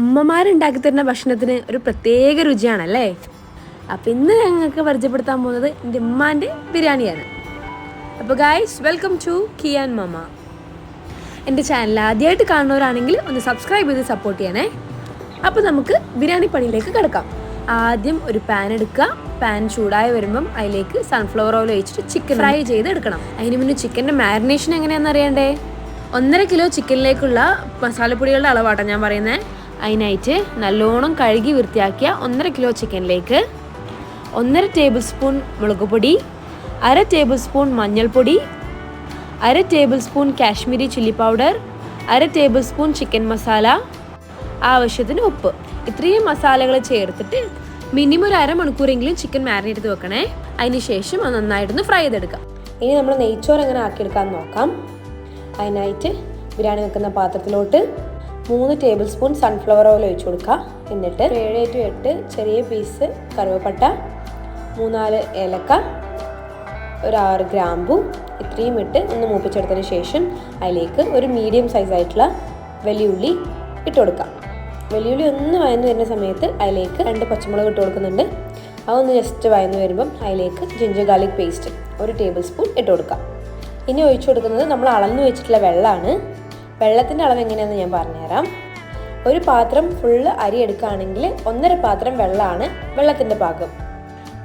ഉമ്മമാരുണ്ടാക്കി തരുന്ന ഭക്ഷണത്തിന് ഒരു പ്രത്യേക രുചിയാണല്ലേ? അപ്പം ഇന്ന് ഞങ്ങൾക്ക് പരിചയപ്പെടുത്താൻ പോകുന്നത് എന്റെ ഉമ്മാന്റെ ബിരിയാണിയാണ്. അപ്പോൾ guys welcome to Kiyan Mamma എന്റെ ചാനൽ ആദ്യമായിട്ട് കാണുന്നവരാണെങ്കിൽ ഒന്ന് സബ്സ്ക്രൈബ് ചെയ്ത് സപ്പോർട്ട് ചെയ്യണേ. അപ്പോൾ നമുക്ക് ബിരിയാണി പണിയിലേക്ക് കിടക്കാം. ആദ്യം ഒരു പാൻ എടുക്കുക. പാൻ ചൂടായി വരുമ്പം അതിലേക്ക് സൺഫ്ലവർ ഓയിൽ ഒഴിച്ചിട്ട് ചിക്കൻ ഫ്രൈ ചെയ്ത് എടുക്കണം. അതിന് മുന്നേ ചിക്കന്റെ മാരിനേഷൻ എങ്ങനെയാണെന്ന് അറിയണ്ടേ? ഒന്നര കിലോ ചിക്കനിലേക്കുള്ള മസാലപ്പൊടികളുടെ അളവാട്ടാണ് ഞാൻ പറയുന്നത് അതിനായിട്ട് നല്ലോണം കഴുകി വൃത്തിയാക്കിയ ഒന്നര കിലോ ചിക്കനിലേക്ക് ഒന്നര ടേബിൾ സ്പൂൺ മുളക് പൊടി അര ടേബിൾ സ്പൂൺ മഞ്ഞൾപ്പൊടി അര tablespoon Kashmiri chilli powder അര ടേബിൾ സ്പൂൺ ചിക്കൻ മസാല ആവശ്യത്തിന് ഉപ്പ്. ഇത്രയും മസാലകൾ ചേർത്തിട്ട് മിനിമം ഒരു അരമണിക്കൂറെങ്കിലും ചിക്കൻ മാരിനേറ്റ് ചെയ്ത് വെക്കണേ. അതിന് ശേഷം അത് നന്നായിട്ടൊന്ന് ഫ്രൈ ചെയ്തെടുക്കാം. ഇനി നമ്മൾ നെയ്ച്ചോറ് എങ്ങനെ ആക്കിയെടുക്കാമെന്ന് നോക്കാം. അതിനായിട്ട് ബിരിയാണി വെക്കുന്ന പാത്രത്തിലോട്ട് മൂന്ന് ടേബിൾ സ്പൂൺ സൺഫ്ലവർ ഓയിൽ ഒഴിച്ചു കൊടുക്കുക. എന്നിട്ട് ഏഴ് ടു എട്ട് ചെറിയ പീസ് കറുവപ്പട്ട മൂന്നാൽ ഏലക്ക ഒരു ആറ് ഗ്രാമ്പു ഇത്രയും ഇട്ട് ഒന്ന് മൂപ്പിച്ചെടുത്തതിന് ശേഷം അതിലേക്ക് ഒരു മീഡിയം സൈസ് ആയിട്ടുള്ള വലിയുള്ളി ഇട്ട് കൊടുക്കാം വെല്ലുള്ളി ഒന്ന് വയന്ന് വരുന്ന സമയത്ത് അതിലേക്ക് രണ്ട് പച്ചമുളക് ഇട്ട് കൊടുക്കുന്നുണ്ട്. അതൊന്ന് ജസ്റ്റ് വയന്ന് വരുമ്പം അതിലേക്ക് ജിഞ്ചർ ഗാർലിക് പേസ്റ്റ് ഒരു ടേബിൾ സ്പൂൺ ഇട്ട് കൊടുക്കാം ഇനി ഒഴിച്ചു കൊടുക്കുന്നത് നമ്മൾ അളന്ന് വെച്ചിട്ടുള്ള വെള്ളമാണ്. വെള്ളത്തിന്റെ അളവ് എങ്ങനെയാണെന്ന് ഞാൻ പറഞ്ഞുതരാം. ഒരു പാത്രം ഫുള്ള് അരി എടുക്കുകയാണെങ്കിൽ ഒന്നര പാത്രം വെള്ളമാണ് വെള്ളത്തിന്റെ പാകം.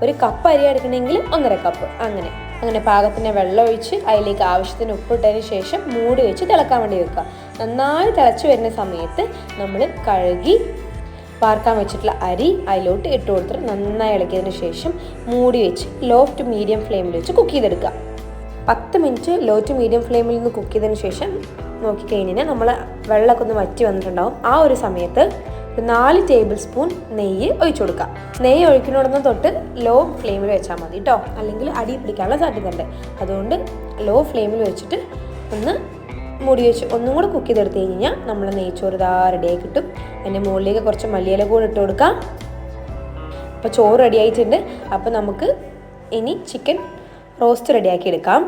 ഒരു കപ്പ് അരി എടുക്കണമെങ്കിൽ ഒന്നര കപ്പ് അങ്ങനെ. അങ്ങനെ പാകത്തിന് വെള്ളം ഒഴിച്ച് അതിലേക്ക് ആവശ്യത്തിന് ഉപ്പിട്ടതിന് ശേഷം മൂടി വെച്ച് തിളക്കാൻ വേണ്ടി വെക്കുക. നന്നായി തിളച്ച് വരുന്ന സമയത്ത് നമ്മൾ കഴുകി വാർക്കാൻ വെച്ചിട്ടുള്ള അരി അതിലോട്ട് ഇട്ട് കൊടുത്തിട്ട് നന്നായി ഇളക്കിയതിന് ശേഷം മൂടി വെച്ച് ലോ ടു മീഡിയം ഫ്ലെയിമിൽ വെച്ച് കുക്ക് ചെയ്തെടുക്കുക. പത്ത് മിനിറ്റ് ലോ ടു മീഡിയം ഫ്ലെയിമിൽ നിന്ന് കുക്ക് ചെയ്തതിന് ശേഷം നോക്കിക്കഴിഞ്ഞാൽ നമ്മൾ വെള്ളമൊക്കെ ഒന്ന് വറ്റി വന്നിട്ടുണ്ടാവും. ആ ഒരു സമയത്ത് ഒരു നാല് ടേബിൾ സ്പൂൺ നെയ്യ് ഒഴിച്ചു കൊടുക്കുക. നെയ്യ് ഒഴിക്കുന്നിടന്ന് തൊട്ട് ലോ ഫ്ലെയിമിൽ വെച്ചാൽ മതി കേട്ടോ അല്ലെങ്കിൽ അടി പിടിക്കാനുള്ള സാധ്യതയുണ്ട്. അതുകൊണ്ട് ലോ ഫ്ലെയിമിൽ വെച്ചിട്ട് ഒന്ന് മൂടി വെച്ച് ഒന്നും കൂടെ കുക്ക് ചെയ്തെടുത്ത് കഴിഞ്ഞാൽ നമ്മൾ നെയ്ച്ചോറ് ഇതാ റെഡിയായി കിട്ടും. അതിന്റെ മുകളിലേക്ക് കുറച്ച് മല്ലിയില കൂടെ ഇട്ട് കൊടുക്കാം. അപ്പോൾ ചോറ് റെഡിയായിട്ടുണ്ട് അപ്പോൾ നമുക്ക് ഇനി ചിക്കൻ റോസ്റ്റ് റെഡിയാക്കി എടുക്കാം.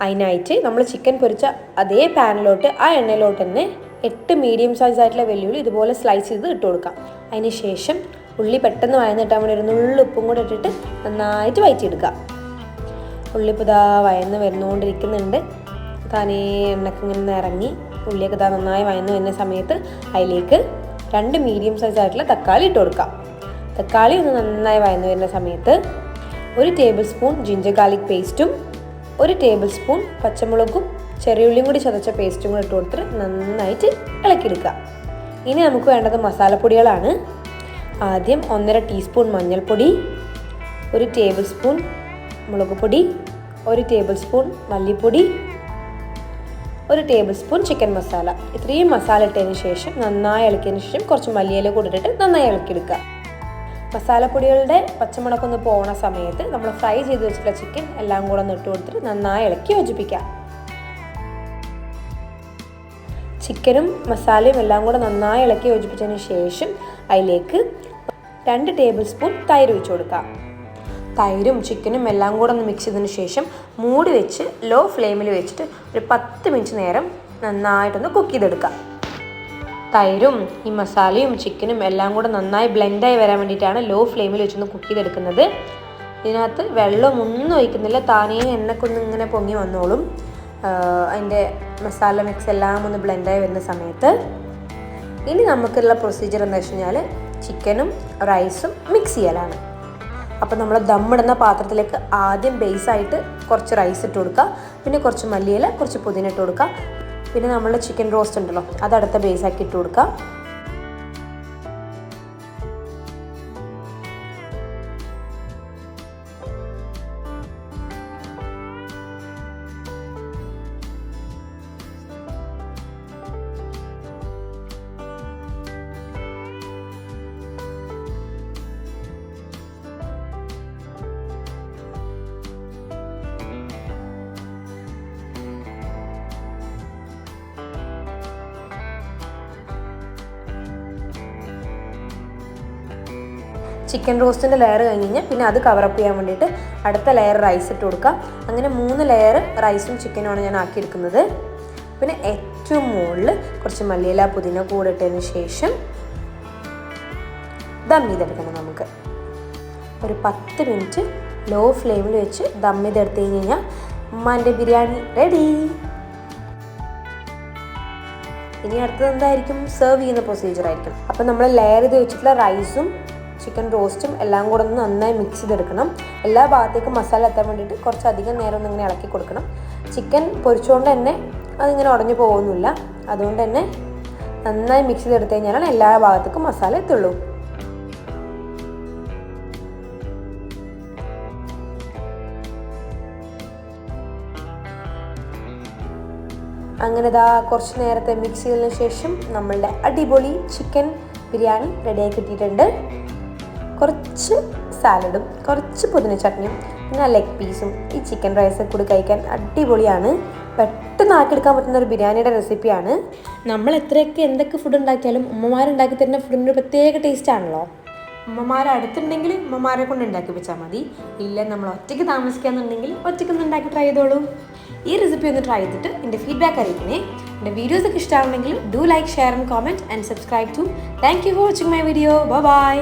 അതിനായിട്ട് നമ്മൾ ചിക്കൻ പൊരിച്ച അതേ പാനിലോട്ട് ആ എണ്ണയിലോട്ട് തന്നെ എട്ട് മീഡിയം സൈസ് ആയിട്ടുള്ള വെല്ലുവിളി ഇതുപോലെ സ്ലൈസ് ചെയ്ത് ഇട്ട് കൊടുക്കാം. അതിന് ശേഷം ഉള്ളി പെട്ടെന്ന് വയന്ന് കിട്ടാൻ വേണ്ടി ഒരു നുള്ളി ഉപ്പും കൂടെ ഇട്ടിട്ട് നന്നായിട്ട് വയറ്റിയെടുക്കാം ഉള്ളി ഇപ്പോൾ ഇതാ വയന്ന് വരുന്നുകൊണ്ടിരിക്കുന്നുണ്ട് താനേ എണ്ണക്ക് ഇങ്ങനെ ഇറങ്ങി ഉള്ളിയൊക്കെ ഇതാ നന്നായി വയന്ന് വരുന്ന സമയത്ത് അതിലേക്ക് രണ്ട് മീഡിയം സൈസ് ആയിട്ടുള്ള തക്കാളി ഇട്ട് കൊടുക്കാം. തക്കാളി ഒന്ന് നന്നായി വയന്ന് വരുന്ന സമയത്ത് ഒരു ടേബിൾ സ്പൂൺ ജിഞ്ചർ ഗാർലിക് പേസ്റ്റും ഒരു ടേബിൾ സ്പൂൺ പച്ചമുളകും ചെറിയുള്ളിയും കൂടി ചതച്ച പേസ്റ്റും കൂടി ഇട്ട് കൊടുത്തിട്ട് നന്നായിട്ട് ഇളക്കിയെടുക്കുക. ഇനി നമുക്ക് വേണ്ടത് മസാലപ്പൊടികളാണ്. ആദ്യം ഒന്നര ടീസ്പൂൺ മഞ്ഞൾപ്പൊടി ഒരു ടേബിൾ സ്പൂൺ മുളക് പൊടി ഒരു ടേബിൾ സ്പൂൺ മല്ലിപ്പൊടി ഒരു ടേബിൾ സ്പൂൺ ചിക്കൻ മസാല ഇത്രയും മസാല ഇട്ടതിന് ശേഷം നന്നായി ഇളക്കിയതിന് ശേഷം കുറച്ച് മല്ലിയില കൂടി ഇട്ടിട്ട് നന്നായി ഇളക്കിയെടുക്കുക. മസാലപ്പൊടികളുടെ പച്ചമുളകൊന്ന് പോണ സമയത്ത് നമ്മൾ ഫ്രൈ ചെയ്ത് വെച്ചിട്ടുള്ള ചിക്കൻ എല്ലാം കൂടെ ഒന്ന് ഇട്ട് കൊടുത്തിട്ട് നന്നായി ഇളക്കി യോജിപ്പിക്കാം ചിക്കനും മസാലയും എല്ലാം കൂടെ നന്നായി ഇളക്കി യോജിപ്പിച്ചതിന് ശേഷം അതിലേക്ക് രണ്ട് ടേബിൾ സ്പൂൺ തൈര് ഒഴിച്ചു കൊടുക്കാം തൈരും ചിക്കനും എല്ലാം കൂടെ ഒന്ന് മിക്സ് ചെയ്തതിന് ശേഷം മൂടി വെച്ച് ലോ ഫ്ലെയിമിൽ വെച്ചിട്ട് ഒരു പത്ത് മിനിറ്റ് നേരം നന്നായിട്ടൊന്ന് കുക്ക് ചെയ്തെടുക്കാം തൈരും ഈ മസാലയും ചിക്കനും എല്ലാം കൂടെ നന്നായി ബ്ലെൻഡായി വരാൻ വേണ്ടിയിട്ടാണ് ലോ ഫ്ലെയിമിൽ വെച്ചൊന്ന് കുക്ക് ചെയ്തെടുക്കുന്നത്. ഇതിനകത്ത് വെള്ളം ഒന്നും ഒഴിക്കുന്നില്ല. താനേ എണ്ണക്കൊന്ന് ഇങ്ങനെ പൊങ്ങി വന്നോളും. അതിന്റെ മസാല മിക്സ് എല്ലാം ഒന്ന് ബ്ലെൻഡായി വരുന്ന സമയത്ത് ഇനി നമുക്കുള്ള പ്രൊസീജിയർ എന്താ വെച്ച് കഴിഞ്ഞാൽ ചിക്കനും റൈസും മിക്സ് ചെയ്യലാണ്. അപ്പോൾ നമ്മൾ ദമ്മിടുന്ന പാത്രത്തിലേക്ക് ആദ്യം ബേസായിട്ട് കുറച്ച് റൈസ് ഇട്ട് കൊടുക്കുക. പിന്നെ കുറച്ച് മല്ലിയില കുറച്ച് പുതിന ഇട്ട് കൊടുക്കുക. പിന്നെ നമ്മൾ ചിക്കൻ റോസ്റ്റ് ഉണ്ടല്ലോ അത് അടുത്ത ബേസാക്കി ഇട്ട് കൊടുക്കുക ചിക്കൻ റോസ്റ്റിന്റെ ലെയർ കഴിഞ്ഞ് കഴിഞ്ഞാൽ പിന്നെ അത് കവറപ്പ് ചെയ്യാൻ വേണ്ടിയിട്ട് അടുത്ത ലെയർ റൈസ് ഇട്ട് കൊടുക്കുക. അങ്ങനെ മൂന്ന് ലെയർ റൈസും ചിക്കനുമാണ് ഞാൻ ആക്കിയെടുക്കുന്നത് പിന്നെ ഏറ്റവും മുകളിൽ കുറച്ച് മല്ലിയില പുതിന കൂടെ ഇട്ടതിന് ശേഷം ദം ചെയ്തെടുക്കണം നമുക്ക്. ഒരു പത്ത് മിനിറ്റ് ലോ ഫ്ലെയിമിൽ വെച്ച് ദം ചെയ്തെടുത്ത് കഴിഞ്ഞ് കഴിഞ്ഞാൽ ഉമ്മാന്റെ ബിരിയാണി റെഡി ഇനി അടുത്തത് എന്തായിരിക്കും? സെർവ് ചെയ്യുന്ന പ്രൊസീജിയർ ആയിരിക്കും അപ്പം നമ്മൾ ലെയർ ചെയ്ത് വെച്ചിട്ടുള്ള റൈസും ചിക്കൻ റോസ്റ്റും എല്ലാം കൂടെ ഒന്ന് നന്നായി മിക്സ് ചെയ്തെടുക്കണം. എല്ലാ ഭാഗത്തേക്കും മസാല എത്താൻ വേണ്ടിയിട്ട് കുറച്ചധികം നേരം ഒന്ന് ഇങ്ങനെ ഇളക്കി കൊടുക്കണം. ചിക്കൻ പൊരിച്ചുകൊണ്ട് തന്നെ അതിങ്ങനെ ഉടഞ്ഞു പോകുന്നില്ല. അതുകൊണ്ട് തന്നെ നന്നായി മിക്സ് ചെയ്തെടുത്ത് കഴിഞ്ഞാലാണ് എല്ലാ ഭാഗത്തേക്കും മസാല എത്തുള്ളൂ. അങ്ങനെ ഇതാ കുറച്ച് നേരത്തെ മിക്സ് ചെയ്തതിന് ശേഷം നമ്മളുടെ അടിപൊളി ചിക്കൻ ബിരിയാണി റെഡിയായി കിട്ടിയിട്ടുണ്ട്. കുറച്ച് സാലഡും കുറച്ച് പുതിന ചട്നിയും പിന്നെ ലെഗ് പീസും ഈ ചിക്കൻ റൈസും കൂടി കഴിക്കാൻ അടിപൊളിയാണ്. പെട്ടെന്ന് ആക്കിയെടുക്കാൻ പറ്റുന്ന ഒരു ബിരിയാണിയുടെ റെസിപ്പിയാണ് നമ്മൾ എത്രയൊക്കെ എന്തൊക്കെ ഫുഡ് ഉണ്ടാക്കിയാലും ഉമ്മമാരുണ്ടാക്കി തരുന്ന ഫുഡിന്റെ ഒരു പ്രത്യേക ടേസ്റ്റ് ആണല്ലോ. ഉമ്മമാർ അടുത്തുണ്ടെങ്കിൽ ഉമ്മമാരെ കൊണ്ട് ഉണ്ടാക്കി വെച്ചാൽ മതി. ഇല്ല നമ്മൾ ഒറ്റയ്ക്ക് താമസിക്കാന്നുണ്ടെങ്കിൽ ഒറ്റയ്ക്ക് ഒന്ന് ഉണ്ടാക്കി ട്രൈ ചെയ്തോളൂ. ഈ റെസിപ്പി ഒന്ന് ട്രൈ ചെയ്തിട്ട് എന്റെ ഫീഡ്ബാക്ക് അറിയിക്കണേ. എന്റെ വീഡിയോസ് ഒക്കെ ഇഷ്ടമാണെങ്കിൽ do like share and comment and subscribe to thank you for watching my video bye